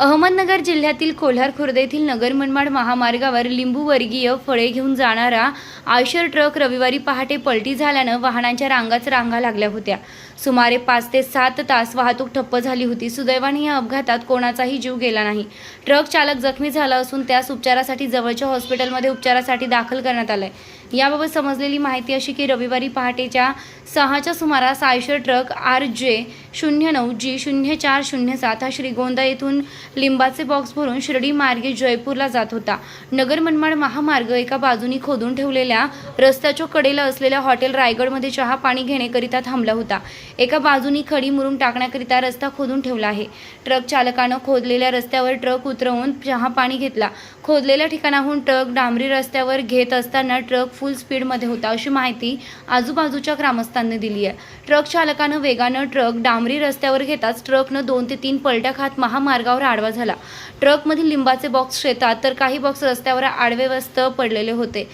अहमदनगर जिल्ह्यातील कोल्हार खुर्द येथील नगर मनमाड महामार्गावर लिंबूवर्गीय फळे घेऊन जाणारा आयशर ट्रक रविवारी पहाटे पलटी झाल्यानं वाहनांच्या रांगाच रांगा लागल्या होत्या. सुमारे पाच ते सात तास वाहतूक ठप्प झाली होती. सुदैवाने या अपघातात कोणाचाही जीव गेला नाही. ट्रक चालक जखमी झाला असून त्यास उपचारासाठी जवळच्या हॉस्पिटलमध्ये उपचारासाठी दाखल करण्यात आलंय. याबाबत समजलेली माहिती अशी की रविवारी पहाटेच्या सहाच्या सुमारास आयशर ट्रक आर जे शून्य नऊ जी शून्य चार शून्य सात हा श्रीगोंदा येथून लिंबाचे बॉक्स भरून शिर्डी मार्गे जयपूरला जात होता. नगर मनमाड महामार्ग एका बाजूनी खोदून ठेवलेल्या रस्त्याच्या कडेला असलेल्या हॉटेल रायगडमध्ये चहा पाणी घेण्याकरिता थांबला होता. एका बाजूनी खडी मुरून टाकण्याकरिता रस्ता खोदून ठेवला आहे. ट्रक चालकानं खोदलेल्या रस्त्यावर ट्रक उतरवून चहा पाणी घेतला. खोदलेल्या ठिकाणाहून ट्रक डांबरी रस्त्यावर घेत असताना ट्रक फुल स्पीडमध्ये होता अशी माहिती आजूबाजूच्या ग्रामस्थांनी दिली आहे. ट्रक चालकानं वेगानं ट्रक डांबरी रस्त्यावर घेताच ट्रकनं दोन ते तीन पलट्या खात महामार्गावर आडवा झाला. ट्रकमधील लिंबाचे बॉक्स शेतात तर काही बॉक्स रस्त्यावर आडवेवस्त पडलेले होते.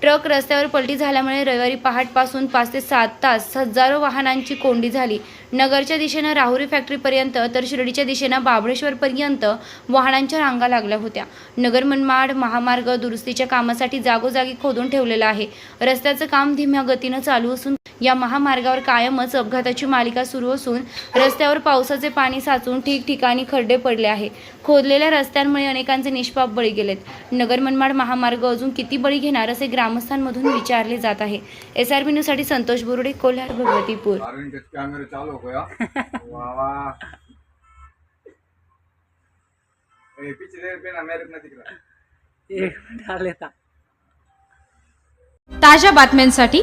ट्रक रस्त्यावर पलटी झाल्यामुळे रविवारी पहाटपासून पाच ते सात तास हजारो वाहनांची कोंडी झाली. नगरच्या दिशेनं राहुरी फॅक्टरीपर्यंत तर शिर्डीच्या दिशेनं बाबळेश्वरपर्यंत वाहनांच्या रांगा लागल्या होत्या. नगर मनमाड महामार्ग दुरुस्तीच्या कामासाठी जागोजागी खोदून ठेवलेला आहे. रस्त्याचं काम धीम्या गतीनं चालू असून या महामार्गावर कायमच अपघाताची मालिका सुरू असून रस्त्यावर पावसाचे पाणी साचून ठिकठिकाणी खड्डे पडले आहे खोदलेल्या रस्त्यांमुळे अनेकांचे निष्पाप बळी गेलेत. नगर मनमाड महामार्ग अजून किती बळी घेणार असे ग्रामस्थांमधून विचारले जात आहे. एस आर बी न्यूजसाठी संतोष बोरुडे कोल्हार भगवतीपूर. हो ताज्या बातम्यांसाठी